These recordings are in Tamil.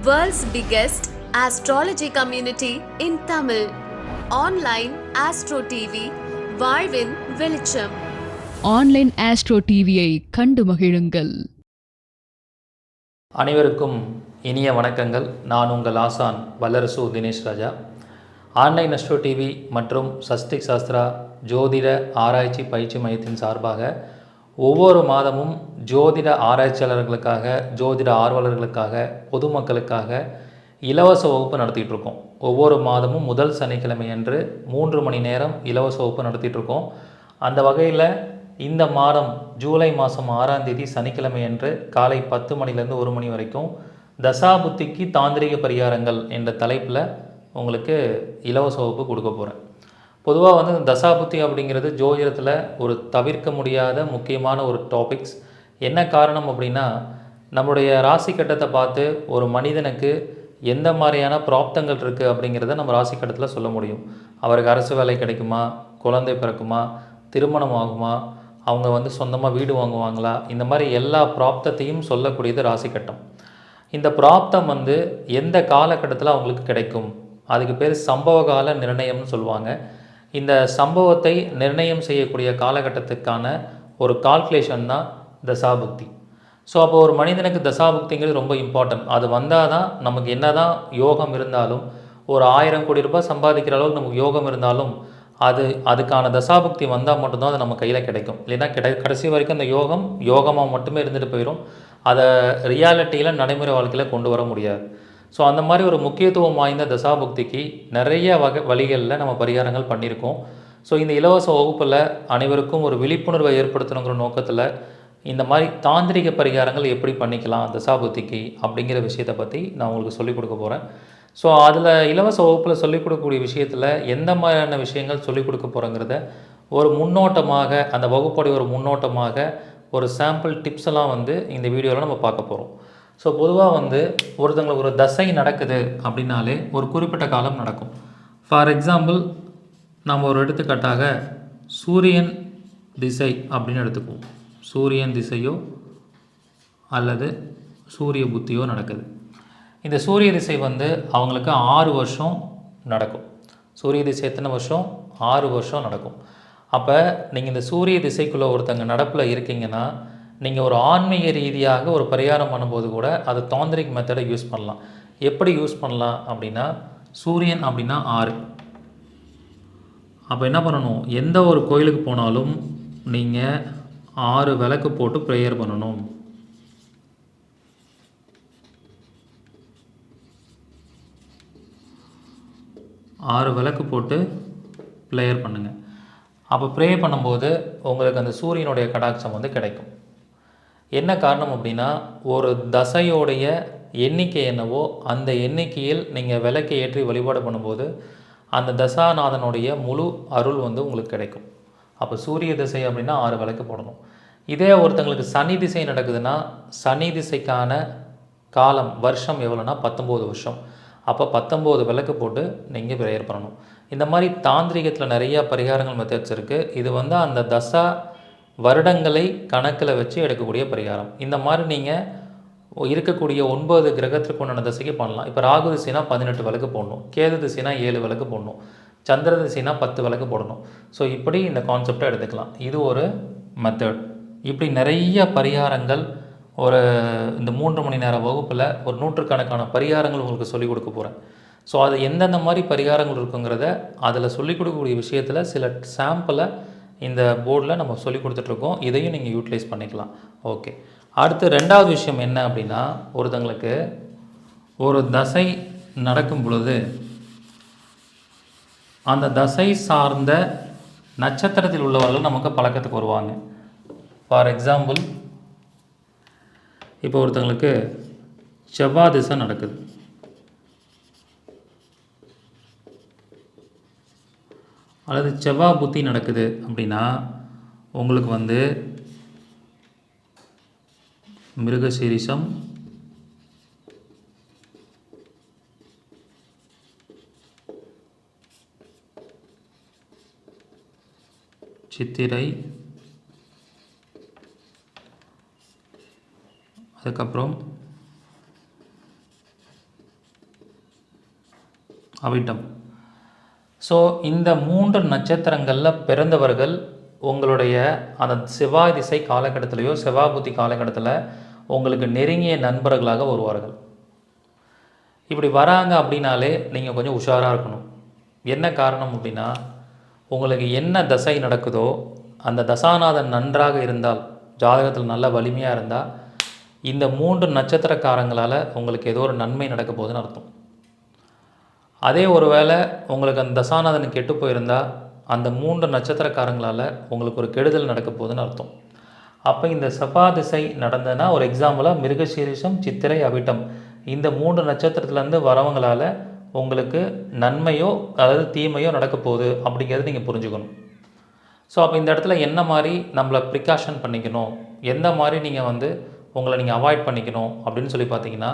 World's biggest astrology community in Tamil. Online Astro TV, வாழ்வின் வெளிச்சம் ஆன்லைன் ஆஸ்ட்ரோ டிவியை கண்டு மகிழுங்கள். அனைவருக்கும் இனிய வணக்கங்கள். நான் உங்கள் ஆசான் Vallarasu Dinesh Raja. Online astro TV மற்றும் சஸ்திக் சாஸ்திரா ஜோதிட ஆராய்ச்சி பயிற்சி மையத்தின் சார்பாக ஒவ்வொரு மாதமும் ஜோதிட ஆராய்ச்சியாளர்களுக்காக ஜோதிட ஆர்வலர்களுக்காக பொதுமக்களுக்காக இலவச வகுப்பு நடத்திட்டு இருக்கோம் ஒவ்வொரு மாதமும் முதல் சனிக்கிழமை அன்று மூன்று மணி நேரம் இலவச வகுப்பு நடத்திட்டு இருக்கோம் அந்த வகையில் இந்த மாதம் ஜூலை மாதம் ஆறாம் தேதி சனிக்கிழமை அன்று காலை பத்து மணிலேருந்து ஒரு மணி வரைக்கும் தசாபுத்திக்கு தாந்திரிக பரிகாரங்கள் என்ற தலைப்பில் உங்களுக்கு இலவச வகுப்பு கொடுக்க போகிறேன் பொதுவாக வந்து இந்த தசாபுத்தி அப்படிங்கிறது ஜோதிடத்தில் ஒரு தவிர்க்க முடியாத முக்கியமான ஒரு டாபிக்ஸ் என்ன காரணம் அப்படின்னா நம்மளுடைய ராசி கட்டத்தை பார்த்து ஒரு மனிதனுக்கு எந்த மாதிரியான பிராப்தங்கள் இருக்குது அப்படிங்கிறத நம்ம ராசி கட்டத்தில் சொல்ல முடியும். அவருக்கு அரசு வேலை கிடைக்குமா? குழந்தை பிறக்குமா? திருமணம் ஆகுமா? அவங்க வந்து சொந்தமாக வீடு வாங்குவாங்களா? இந்த மாதிரி எல்லா பிராப்தத்தையும் சொல்லக்கூடியது ராசி கட்டம். இந்த பிராப்தம் வந்து எந்த காலகட்டத்தில் அவங்களுக்கு கிடைக்கும்? அதுக்கு பேர் சம்பவ கால நிர்ணயம்னு சொல்லுவாங்க. இந்த சம்பவத்தை நிர்ணயம் செய்யக்கூடிய காலகட்டத்துக்கான ஒரு கால்குலேஷன் தான் தசாபுக்தி. ஸோ அப்போ ஒரு மனிதனுக்கு தசாபுக்திங்கிறது ரொம்ப இம்பார்ட்டன்ட் அது வந்தால் தான் நமக்கு என்ன தான் யோகம் இருந்தாலும் ஒரு ஆயிரம் கோடி ரூபாய் சம்பாதிக்கிற அளவுக்கு நமக்கு யோகம் இருந்தாலும் அது அதுக்கான தசாபுக்தி வந்தால் மட்டும்தான் அது நம்ம கையில் கிடைக்கும். இல்லைன்னா கிடை கடைசி வரைக்கும் அந்த யோகம் யோகமாக மட்டுமே இருந்துட்டு போயிடும் அதை ரியாலிட்டியில் நடைமுறை வாழ்க்கையில் கொண்டு வர முடியாது. ஸோ அந்த மாதிரி ஒரு முக்கியத்துவம் வாய்ந்த தசாபுக்திக்கு நிறைய வகை வழிகளில் நம்ம பரிகாரங்கள் பண்ணியிருக்கோம். ஸோ இந்த இலவச வகுப்பில் அனைவருக்கும் ஒரு விழிப்புணர்வை ஏற்படுத்தணுங்கிற நோக்கத்தில் இந்த மாதிரி தாந்திரிக பரிகாரங்கள் எப்படி பண்ணிக்கலாம் தசாபுத்திக்கு அப்படிங்கிற விஷயத்தை பற்றி நான் உங்களுக்கு சொல்லிக் கொடுக்க போகிறேன் ஸோ அதில் இலவச வகுப்பில் சொல்லிக் கொடுக்கக்கூடிய விஷயத்தில் எந்த மாதிரியான விஷயங்கள் சொல்லிக் கொடுக்க போகிறோங்கிறத ஒரு முன்னோட்டமாக அந்த வகுப்போடைய ஒரு முன்னோட்டமாக ஒரு சாம்பிள் டிப்ஸ் எல்லாம் வந்து இந்த வீடியோவில் நம்ம பார்க்க போகிறோம் ஸோ பொதுவாக வந்து ஒருத்தங்களுக்கு ஒரு தசை நடக்குது அப்படின்னாலே ஒரு குறிப்பிட்ட காலம் நடக்கும். ஃபார் எக்ஸாம்பிள் நம்ம ஒரு எடுத்துக்காட்டாக சூரியன் திசை அப்படின்னு எடுத்துக்குவோம். சூரியன் திசையோ அல்லது சூரிய புத்தியோ நடக்குது. இந்த சூரிய திசை வந்து அவங்களுக்கு ஆறு வருஷம் நடக்கும். சூரிய திசை எத்தனை வருஷம்? ஆறு வருஷம் நடக்கும். அப்போ நீங்கள் இந்த சூரிய திசைக்குள்ளே ஒருத்தங்க நடப்பில் இருக்கீங்கன்னா நீங்கள் ஒரு ஆன்மீக ரீதியாக ஒரு பரிகாரம் பண்ணும்போது கூட அது தாந்திரிக் மெத்தடை யூஸ் பண்ணலாம். எப்படி யூஸ் பண்ணலாம் அப்படின்னா சூரியன் அப்படின்னா ஆறு. அப்போ என்ன பண்ணணும்? எந்த ஒரு கோயிலுக்கு போனாலும் நீங்கள் ஆறு விளக்கு போட்டு ப்ரேயர் பண்ணணும். ஆறு விளக்கு போட்டு ப்ரேயர் பண்ணுங்கள் அப்போ ப்ரே பண்ணும்போது உங்களுக்கு அந்த சூரியனுடைய கடாட்சம் வந்து கிடைக்கும். என்ன காரணம் அப்படின்னா ஒரு தசையோடைய எண்ணிக்கை என்னவோ அந்த எண்ணிக்கையில் நீங்கள் விளக்கை ஏற்றி வழிபாடு பண்ணும்போது அந்த தசாநாதனுடைய முழு அருள் வந்து உங்களுக்கு கிடைக்கும். அப்போ சூரிய திசை அப்படின்னா ஆறு விளக்கு போடணும். இதே ஒருத்தங்களுக்கு சனி திசை நடக்குதுன்னா சனி திசைக்கான காலம் வருஷம் எவ்வளோன்னா பத்தொம்போது வருஷம். அப்போ பத்தொம்போது விளக்கு போட்டு நீங்கள் ப்ரேயர் பண்ணணும். இந்த மாதிரி தாந்திரிகத்தில் நிறையா பரிகாரங்கள் மெத்தட்ஸ் இருக்குது இது வந்து அந்த தசா வருடங்களை கணக்கில் வச்சு எடுக்கக்கூடிய பரிகாரம். இந்த மாதிரி நீங்கள் இருக்கக்கூடிய ஒன்பது கிரகத்திற்கு உண்டான திசைக்கு பண்ணலாம். இப்போ ராகு திசைனா பதினெட்டு விளக்கு போடணும். கேது திசைனா ஏழு விளக்கு போடணும். சந்திர திசைனா பத்து விளக்கு போடணும். ஸோ இப்படி இந்த கான்செப்டை எடுத்துக்கலாம். இது ஒரு மெத்தட் இப்படி நிறைய பரிகாரங்கள் ஒரு இந்த மூன்று மணி நேர வகுப்பில் ஒரு நூற்றுக்கணக்கான பரிகாரங்கள் உங்களுக்கு சொல்லிக் கொடுக்க போகிறேன் ஸோ அது எந்தெந்த மாதிரி பரிகாரங்கள் இருக்குங்கிறத அதில் சொல்லிக் கொடுக்கக்கூடிய விஷயத்தில் சில சாம்பிளை இந்த போர்டில் நம்ம சொல்லி கொடுத்துட்ருக்கோம். இதையும் நீங்கள் யூட்டிலைஸ் பண்ணிக்கலாம். ஓகே அடுத்து ரெண்டாவது விஷயம் என்ன அப்படின்னா ஒருத்தங்களுக்கு ஒரு தசை நடக்கும் பொழுது அந்த தசை சார்ந்த நட்சத்திரத்தில் உள்ளவர்கள் நமக்கு பழக்கத்துக்கு வருவாங்க. ஃபார் எக்ஸாம்பிள் இப்போ ஒருத்தங்களுக்கு செவ்வாய் திசை நடக்குது. அல்லது செவ்வாய் புத்தி நடக்குது அப்படின்னா உங்களுக்கு வந்து மிருகசீரிசம் சித்திரை அதுக்கப்புறம் அவிட்டம். ஸோ இந்த மூன்று நட்சத்திரங்களில் பிறந்தவர்கள் உங்களுடைய அந்த செவ்வாய் திசை காலகட்டத்திலேயோ செவ்வாய் புத்தி காலகட்டத்தில் உங்களுக்கு நெருங்கிய நண்பர்களாக வருவார்கள். இப்படி வராங்க அப்படின்னாலே நீங்கள் கொஞ்சம் உஷாராக இருக்கணும். என்ன காரணம் அப்படின்னா உங்களுக்கு என்ன தசை நடக்குதோ அந்த தசாநாதன் நன்றாக இருந்தால் ஜாதகத்தில் நல்ல வலிமையாக இருந்தால் இந்த மூன்று நட்சத்திரக்காரங்களால் உங்களுக்கு ஏதோ ஒரு நன்மை நடக்க போகுதுன்னு அர்த்தம். அதே ஒரு வேளை உங்களுக்கு அந்த தசாநாதன் கெட்டு போயிருந்தால் அந்த மூன்று நட்சத்திரக்காரங்களால் உங்களுக்கு ஒரு கெடுதல் நடக்க போகுதுன்னு அர்த்தம். அப்போ இந்த சபா திசை நடந்ததுன்னா ஒரு எக்ஸாம்பிளாக மிருகசீரிஷம் சித்திரை அவிட்டம். இந்த மூன்று நட்சத்திரத்துலேருந்து வரவங்களால் உங்களுக்கு நன்மையோ அதாவது தீமையோ நடக்க போகுது அப்படிங்கிறத நீங்கள் புரிஞ்சுக்கணும். ஸோ அப்போ இந்த இடத்துல என்ன மாதிரி நம்மளை ப்ரிகாஷன் பண்ணிக்கணும்? எந்த மாதிரி நீங்கள் வந்து உங்களை நீங்கள் அவாய்ட் பண்ணிக்கணும் அப்படின்னு சொல்லி பார்த்தீங்கன்னா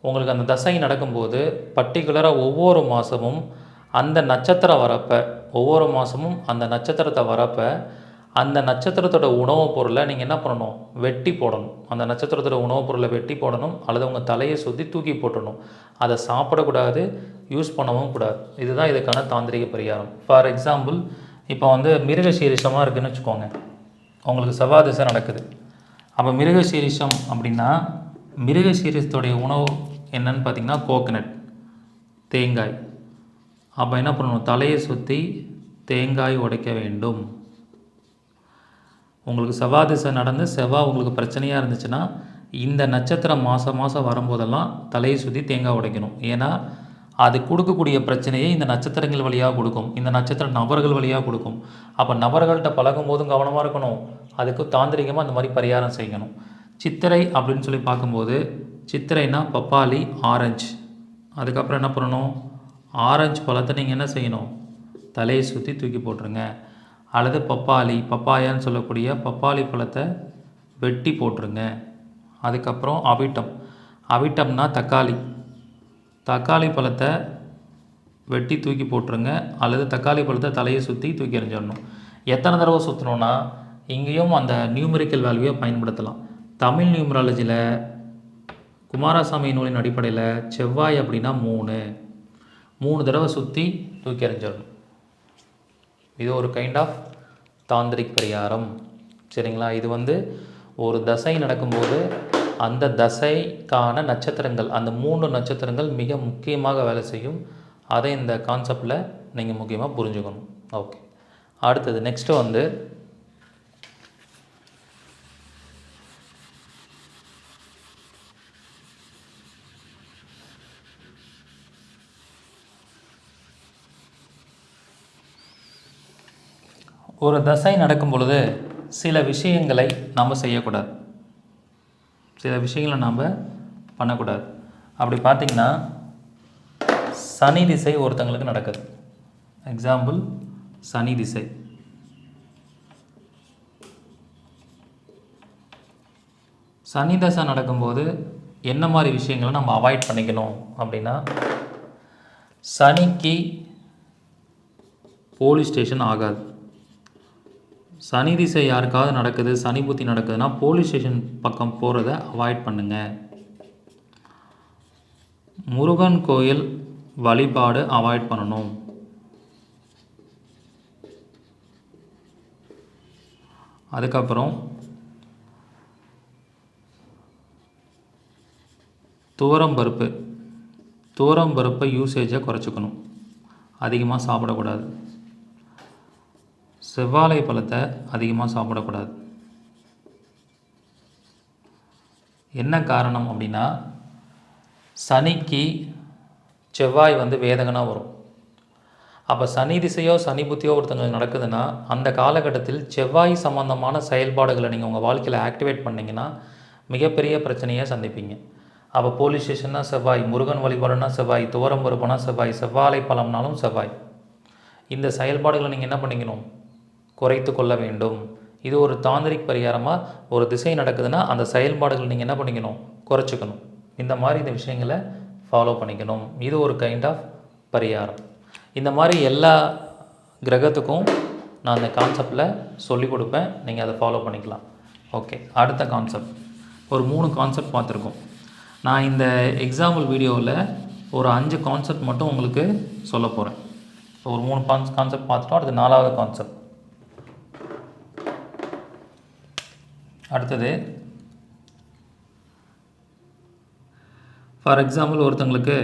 உங்களுக்கு அந்த தசை நடக்கும்போது பர்டிகுலராக ஒவ்வொரு மாதமும் அந்த நட்சத்திரம் வரப்போ ஒவ்வொரு மாதமும் அந்த நட்சத்திரத்தை வரப்போ அந்த நட்சத்திரத்தோட உணவுப் பொருளை நீங்கள் என்ன பண்ணணும்? வெட்டி போடணும். அந்த நட்சத்திரத்தோட உணவுப் பொருளை வெட்டி போடணும். அல்லது உங்கள் தலையை சுற்றி தூக்கி போட்டுடணும். அதை சாப்பிடக்கூடாது யூஸ் பண்ணவும் கூடாது. இதுதான் இதுக்கான தாந்திரிக பரிகாரம். ஃபார் எக்ஸாம்பிள் இப்போ வந்து மிருகசீரிஷமாக இருக்குன்னு வச்சுக்கோங்க. உங்களுக்கு செவ்வாய் திசை நடக்குது. அப்போ மிருகசீரிஷம் அப்படின்னா மிருகசீரிஷத்துடைய உணவு என்னன்னு பார்த்தீங்கன்னா கோகனட் தேங்காய். அப்போ என்ன பண்ணணும்? தலையை சுற்றி தேங்காய் உடைக்க வேண்டும். உங்களுக்கு செவ்வாய் திசை நடந்து செவ்வாய் உங்களுக்கு பிரச்சனையாக இருந்துச்சுன்னா இந்த நட்சத்திரம் மாதம் மாதம் வரும்போதெல்லாம் தலையை சுற்றி தேங்காய் உடைக்கணும். ஏன்னா அது கொடுக்கக்கூடிய பிரச்சனையை இந்த நட்சத்திரங்கள் வழியாக கொடுக்கும். இந்த நட்சத்திர நபர்கள் வழியாக கொடுக்கும். அப்போ நபர்கள்ட்ட பழகும் போதும் கவனமாக இருக்கணும். அதுக்கு தாந்திரிகமாக இந்த மாதிரி பரிகாரம் செய்யணும். சித்திரை அப்படின்னு சொல்லி பார்க்கும்போது சித்திரைனா பப்பாளி ஆரஞ்சு. அதுக்கப்புறம் என்ன பண்ணணும்? ஆரஞ்சு பழத்தை நீங்கள் என்ன செய்யணும்? தலையை சுற்றி தூக்கி போட்டுருங்க. அல்லது பப்பாளி பப்பாயான்னு சொல்லக்கூடிய பப்பாளி பழத்தை வெட்டி போட்டுருங்க. அதுக்கப்புறம் அவிட்டம். அவிட்டம்னா தக்காளி. தக்காளி பழத்தை வெட்டி தூக்கி போட்டுருங்க. அல்லது தக்காளி பழத்தை தலையை சுற்றி தூக்கி எறிஞ்சிடணும். எத்தனை தடவை சுற்றணுன்னா இங்கேயும் அந்த நியூமெரிக்கல் வேல்யூவை பயன்படுத்தலாம். தமிழ் நியூமராலஜியில் குமாரசாமி நூலின் அடிப்படையில் செவ்வாய் அப்படின்னா மூணு. மூணு தடவை சுற்றி தூக்கி எறிஞ்சிடணும். இது ஒரு கைண்ட் ஆஃப் தாந்திரிக் பரிகாரம். சரிங்களா? இது வந்து ஒரு தசை நடக்கும்போது அந்த தசைக்கான நட்சத்திரங்கள் அந்த மூன்று நட்சத்திரங்கள் மிக முக்கியமாக வேலை செய்யும். அதை இந்த கான்செப்டில் நீங்கள் முக்கியமாக புரிஞ்சுக்கணும். ஓகே அடுத்தது நெக்ஸ்ட்டு வந்து ஒரு தசை நடக்கும் பொழுது சில விஷயங்களை நாம் செய்யக்கூடாது. சில விஷயங்களை நாம் பண்ணக்கூடாது. அப்படி பார்த்திங்கன்னா சனி திசை ஒருத்தங்களுக்கு நடக்குது. எக்ஸாம்பிள் சனி திசை. சனி தசை நடக்கும்போது என்ன மாதிரி விஷயங்களை நம்ம அவாய்ட் பண்ணிக்கணும் அப்படின்னா சனிக்கு போலீஸ் ஸ்டேஷன் ஆகாது. சனி திசை யாருக்காவது நடக்குது சனி புத்தி நடக்குதுன்னா போலீஸ் ஸ்டேஷன் பக்கம் போகிறத அவாய்ட் பண்ணுங்கள் முருகன் கோயில் வழிபாடு அவாய்ட் பண்ணணும். அதுக்கப்புறம் துவரம் பருப்பு. துவரம் பருப்பை யூசேஜை குறைச்சிக்கணும். அதிகமாக சாப்பிடக்கூடாது. செவ்வாழை பழத்தை அதிகமாக சாப்பிடக்கூடாது. என்ன காரணம் அப்படின்னா சனிக்கு செவ்வாய் வந்து வேதகனாக வரும். அப்போ சனி திசையோ சனி புத்தியோ ஒருத்தங்களுக்கு நடக்குதுன்னா அந்த காலகட்டத்தில் செவ்வாய் சம்பந்தமான செயல்பாடுகளை நீங்கள் உங்கள் வாழ்க்கையில் ஆக்டிவேட் பண்ணிங்கன்னா மிகப்பெரிய பிரச்சனையை சந்திப்பீங்க. அப்போ போலீஸ் ஸ்டேஷன்னா செவ்வாய் முருகன் வழிபாடுனா செவ்வாய் துவரம் பருப்புனா செவ்வாய் செவ்வாழை பழம்னாலும் செவ்வாய். இந்த செயல்பாடுகளை நீங்கள் என்ன பண்ணிக்கணும்? குறைத்து கொள்ள வேண்டும். இது ஒரு தாந்திரிக் பரிகாரமாக ஒரு திசை நடக்குதுன்னா அந்த செயல்பாடுகள் நீங்கள் என்ன பண்ணிக்கணும்? குறைச்சிக்கணும். இந்த மாதிரி இந்த விஷயங்களை ஃபாலோ பண்ணிக்கணும். இது ஒரு கைண்ட் ஆஃப் பரிகாரம். இந்த மாதிரி எல்லா கிரகத்துக்கும் நான் அந்த கான்செப்டில் சொல்லிக் கொடுப்பேன். நீங்கள் அதை ஃபாலோ பண்ணிக்கலாம். ஓகே அடுத்த கான்செப்ட் ஒரு மூணு கான்செப்ட் பார்த்துருக்கோம். நான் இந்த எக்ஸாம்பிள் வீடியோவில் ஒரு அஞ்சு கான்செப்ட் மட்டும் உங்களுக்கு சொல்ல போகிறேன் ஒரு மூணு கான்ஸ் கான்செப்ட் பார்த்துட்டோம். அடுத்து நாலாவது கான்செப்ட் அடுத்தது ஃபார் எக்ஸாம்பிள் ஒருத்தங்களுக்கு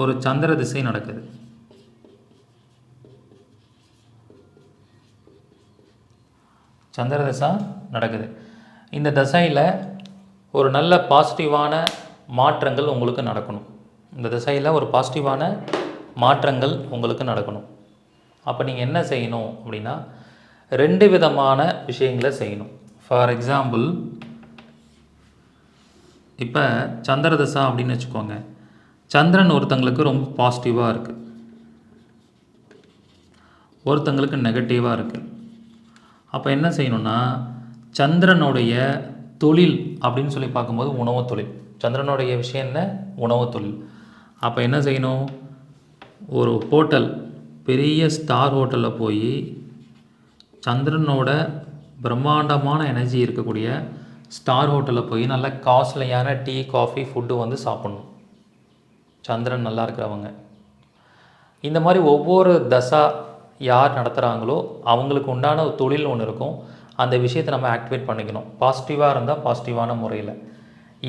ஒரு சந்திர திசை நடக்குது. சந்திர தசா நடக்குது. இந்த தசையில் ஒரு நல்ல பாசிட்டிவான மாற்றங்கள் உங்களுக்கு நடக்கணும். இந்த திசையில் ஒரு பாசிட்டிவான மாற்றங்கள் உங்களுக்கு நடக்கணும். அப்போ நீங்கள் என்ன செய்யணும் அப்படின்னா ரெண்டு விதமான விஷயங்களை செய்யணும். ஃபார் எக்ஸாம்பிள் இப்போ சந்திர தசா அப்படின்னு வச்சுக்கோங்க. சந்திரன் ஒருத்தங்களுக்கு ரொம்ப பாசிட்டிவாக இருக்குது ஒருத்தங்களுக்கு நெகட்டிவாக இருக்குது அப்போ என்ன செய்யணும்னா சந்திரனுடைய தொழில் அப்படின்னு சொல்லி பார்க்கும்போது உணவு தொழில். சந்திரனுடைய விஷயம் என்ன? உணவு தொழில். அப்போ என்ன செய்யணும்? ஒரு ஹோட்டல் பெரிய ஸ்டார் ஹோட்டலில் போய் சந்திரனோட பிரம்மாண்டமான எனர்ஜி இருக்கக்கூடிய ஸ்டார் ஹோட்டலில் போய் நல்ல காஸ்ட்லியான டீ காஃபி ஃபுட்டு வந்து சாப்பிட்ணும். சந்திரன் நல்லா இருக்கிறவங்க. இந்த மாதிரி ஒவ்வொரு தசா யார் நடத்துகிறாங்களோ அவங்களுக்கு உண்டான ஒரு தொழில் ஒன்று இருக்கும். அந்த விஷயத்தை நம்ம ஆக்டிவேட் பண்ணிக்கணும். பாசிட்டிவாக இருந்தால் பாசிட்டிவான முறையில்.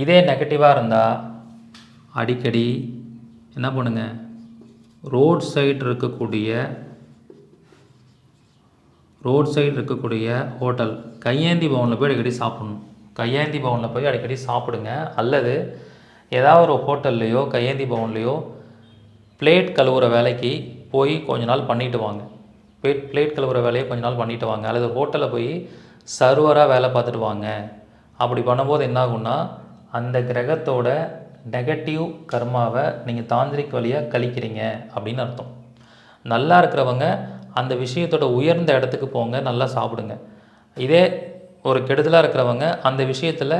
இதே நெகட்டிவாக இருந்தால் அடிக்கடி என்ன பண்ணுங்கள் ரோட் சைடு இருக்கக்கூடிய ரோட் சைடு இருக்கக்கூடிய ஹோட்டல் கையேந்தி பவனில் போய் அடிக்கடி சாப்பிடணும். கையேந்தி பவனில் போய் அடிக்கடி சாப்பிடுங்க. அல்லது ஏதாவது ஒரு ஹோட்டல்லையோ கையேந்தி பவன்லேயோ பிளேட் கழுவுற வேலைக்கு போய் கொஞ்ச நாள் பண்ணிட்டு வாங்க. பிளேட் பிளேட் கழுவுற வேலையை கொஞ்ச நாள் பண்ணிட்டு வாங்க. அல்லது ஹோட்டலில் போய் சர்வராக வேலை பார்த்துட்டு வாங்க. அப்படி பண்ணும்போது என்ன ஆகும்னா அந்த கிரகத்தோட நெகட்டிவ் கர்மாவை நீங்கள் தாந்திரிக் வழியாக கழிக்கிறீங்க அப்படின்னு அர்த்தம். நல்லா இருக்கிறவங்க அந்த விஷயத்தோட உயர்ந்த இடத்துக்கு போங்க நல்லா சாப்பிடுங்க. இதே ஒரு கெடுதலாக இருக்கிறவங்க அந்த விஷயத்தில்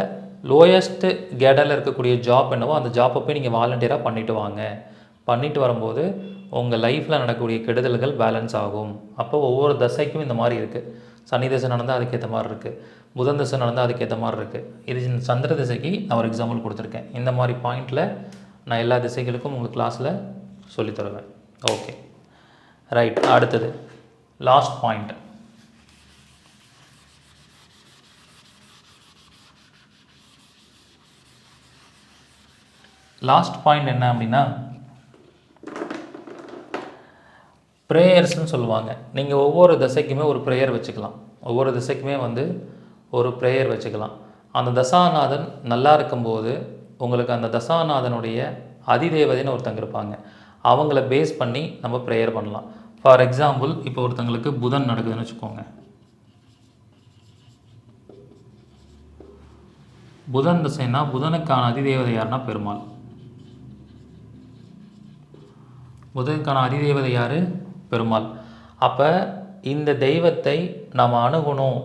லோயஸ்ட்டு கேடரில் இருக்கக்கூடிய ஜாப் என்னவோ அந்த ஜாப்பை போய் நீங்கள் வாலண்டியராக பண்ணிட்டு வாங்க. பண்ணிட்டு வரும்போது உங்கள் லைஃப்பில் நடக்கக்கூடிய கெடுதல்கள் பேலன்ஸ் ஆகும். அப்போ ஒவ்வொரு தசைக்கும் இந்த மாதிரி இருக்குது சனி தசை நடந்தால் அதுக்கேற்ற மாதிரி இருக்குது புதன் தசை நடந்தால் அதுக்கேற்ற மாதிரி இருக்குது இது சந்திர திசைக்கு நான் ஒரு எக்ஸாம்பிள் கொடுத்துருக்கேன். இந்த மாதிரி பாயிண்டில் நான் எல்லா திசைகளுக்கும் உங்கள் கிளாஸில் சொல்லித் தருவேன். ஓகே ரைட் அடுத்தது. லாஸ்ட் பாயிண்ட் லாஸ்ட் பாயிண்ட் என்ன அப்படின்னா ப்ரேயர்ஸ்னு சொல்லுவாங்க. நீங்கள் ஒவ்வொரு தசைக்குமே ஒரு ப்ரேயர் வச்சுக்கலாம். ஒவ்வொரு திசைக்குமே வந்து ஒரு ப்ரேயர் வச்சுக்கலாம். அந்த தசாநாதன் நல்லா இருக்கும்போது உங்களுக்கு அந்த தசாநாதனுடைய அதிதேவதைன்னு ஒருத்தங்க இருப்பாங்க. அவங்கள பேஸ் பண்ணி நம்ம ப்ரேயர் பண்ணலாம். ஃபார் எக்ஸாம்பிள் இப்போ ஒருத்தங்களுக்கு புதன் நடக்குதுன்னு வச்சுக்கோங்க. புதன் திசைனா புதனுக்கான அதிதேவதை யாருன்னா பெருமாள். புதனுக்கான அதிதேவதை யார்? பெருமாள். அப்போ இந்த தெய்வத்தை நம்ம அணுகணும்.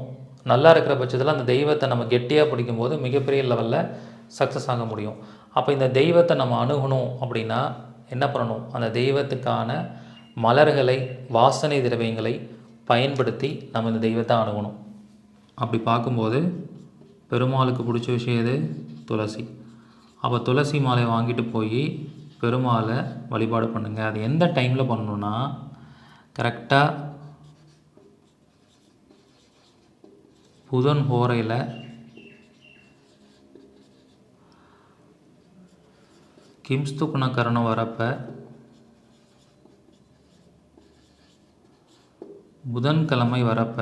நல்லா இருக்கிற பட்சத்தில் அந்த தெய்வத்தை நம்ம கெட்டியாக பிடிக்கும்போது மிகப்பெரிய லெவலில் சக்ஸஸ் ஆக முடியும். அப்போ இந்த தெய்வத்தை நம்ம அணுகணும் அப்படின்னா என்ன பண்ணணும்? அந்த தெய்வத்துக்கான மலர்களை வாசனை திரவியங்களை பயன்படுத்தி நம்ம இந்த தெய்வத்தை அணுகணும். அப்படி பார்க்கும்போது பெருமாளுக்கு பிடிச்ச விஷயம் எது? துளசி. அப்போ துளசி மாலையை வாங்கிட்டு போய் பெருமாளை வழிபாடு பண்ணுங்கள் அது எந்த டைமில் பண்ணணுன்னா கரெக்டாக புதன் ஹோரையில் கிம்ஸ்துக்குண கரணம் வரப்போ புதன்கிழமை வரப்ப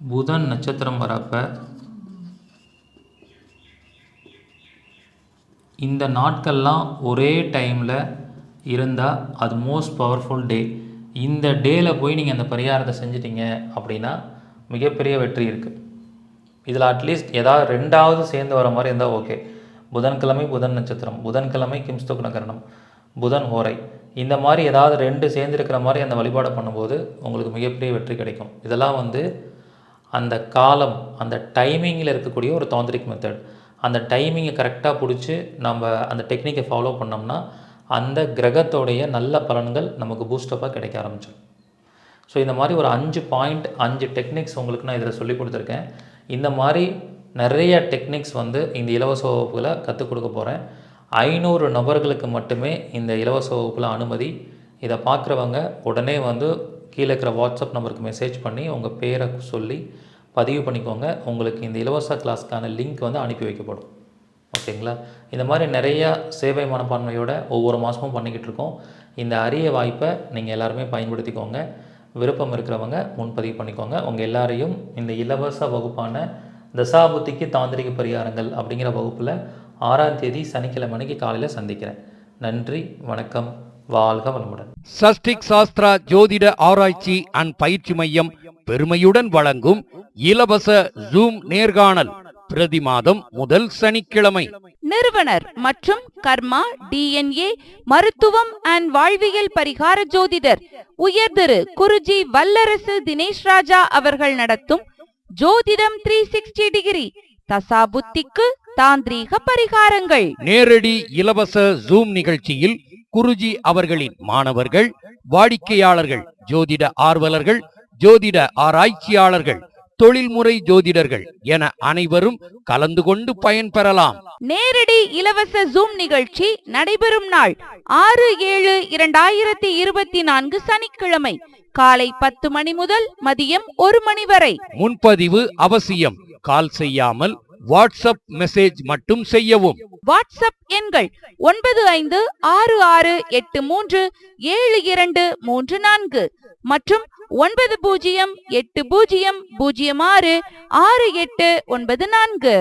புதன் நட்சத்திரம் வரப்ப இந்த நாட்கள்லாம் ஒரே டைமில் இருந்தால் அது மோஸ்ட் பவர்ஃபுல் டே இந்த டேயில் போய் நீங்கள் அந்த பரிகாரத்தை செஞ்சிட்டிங்க அப்படின்னா மிகப்பெரிய வெற்றி இருக்குது இதில் அட்லீஸ்ட் ஏதாவது ரெண்டாவது சேர்ந்து வர மாதிரி இருந்தால் ஓகே புதன்கிழமை புதன் நட்சத்திரம் புதன்கிழமை கிம்ஸ்துக்கு நகரணம். புதன் ஓரை. இந்த மாதிரி ஏதாவது ரெண்டு சேர்ந்துருக்கிற மாதிரி அந்த வழிபாடை பண்ணும்போது உங்களுக்கு மிகப்பெரிய வெற்றி கிடைக்கும். இதெல்லாம் வந்து அந்த காலம் அந்த டைமிங்கில் இருக்கக்கூடிய ஒரு தாந்திரிக் மெத்தட் அந்த டைமிங்கை கரெக்டாக பிடிச்சி நம்ம அந்த டெக்னிக்கை ஃபாலோ பண்ணோம்னா அந்த கிரகத்தோடைய நல்ல பலன்கள் நமக்கு பூஸ்டப்பாக கிடைக்க ஆரம்பிச்சிடும் ஸோ இந்த மாதிரி ஒரு அஞ்சு பாயிண்ட் அஞ்சு டெக்னிக்ஸ் உங்களுக்கு நான் இதில் சொல்லி கொடுத்துருக்கேன். இந்த மாதிரி நிறைய டெக்னிக்ஸ் வந்து இந்த இலவச வகுப்புகளை கற்றுக் கொடுக்க போகிறேன் ஐநூறு நபர்களுக்கு மட்டுமே இந்த இலவச வகுப்பில் அனுமதி. இதை பார்க்குறவங்க உடனே வந்து கீழே இருக்கிற வாட்ஸ்அப் நம்பருக்கு மெசேஜ் பண்ணி உங்கள் பேரை சொல்லி பதிவு பண்ணிக்கோங்க. உங்களுக்கு இந்த இலவச கிளாஸ்க்கான லிங்க் வந்து அனுப்பி வைக்கப்படும். ஓகேங்களா? இந்த மாதிரி நிறையா சேவை மனப்பான்மையோட ஒவ்வொரு மாதமும் பண்ணிக்கிட்டு இருக்கோம். இந்த அரிய வாய்ப்பை நீங்கள் எல்லாருமே பயன்படுத்திக்கோங்க. விருப்பம் இருக்கிறவங்க முன்பதிவு பண்ணிக்கோங்க. உங்கள் எல்லாரையும் இந்த இலவச வகுப்பான தசாபுத்திக்கு தாந்திரிக பரிகாரங்கள் அப்படிங்கிற வகுப்பில் ஆறாம் தேதி சனிக்கிழமை அன்னைக்கு காலையில் சந்திக்கிறேன். நன்றி வணக்கம் வாழ்க வளமுடன். சஷ்டிக் சாஸ்திரா ஜோதிட ஆராய்ச்சி அண்ட் பயிற்சி மையம் பெருமையுடன் வழங்கும் இலவச ஜூம் நேர்காணல் பிரதி மாதம் முதல் சனிக்கிழமை. நிறுவனர் மற்றும் கர்மா டிஎன்ஏ மருத்துவம் அண்ட் வாழ்வியல் பரிகார ஜோதிடர் உயர் திரு குருஜி வல்லரசு தினேஷ் ராஜா அவர்கள் நடத்தும் ஜோதிடம் த்ரீ சிக்ஸ்டி டிகிரி தசாபுத்திக்கு தாந்திரீக பரிகாரங்கள். நேரடி இலவச ஜூம் நிகழ்ச்சியில் குருஜி அவர்களின் மாணவர்கள் வாடிக்கையாளர்கள் ஜோதிட ஆர்வலர்கள் ஜோதிட ஆராய்ச்சியாளர்கள் தொழில்முறை ஜோதிடர்கள் என அனைவரும் கலந்து கொண்டு பயன்பெறலாம். நேரடி இலவச ஜூம் நிகழ்ச்சி நடைபெறும் நாள் ஆறு ஏழு இரண்டாயிரத்தி இருபத்தி நான்கு சனிக்கிழமை. காலை பத்து மணி முதல் மதியம் ஒரு மணி வரை. முன்பதிவு அவசியம். கால் செய்யாமல் வாட்ஸ்அப் மெசேஜ் மட்டும் செய்யவும். வாட்ஸ்அப் எண்கள் ஒன்பது ஐந்து ஆறு ஆறு எட்டு மூன்று ஏழு இரண்டு மூன்று நான்கு மற்றும் ஒன்பது பூஜ்ஜியம் எட்டு பூஜ்ஜியம் பூஜ்ஜியம் ஆறு ஆறு எட்டு ஒன்பது நான்கு.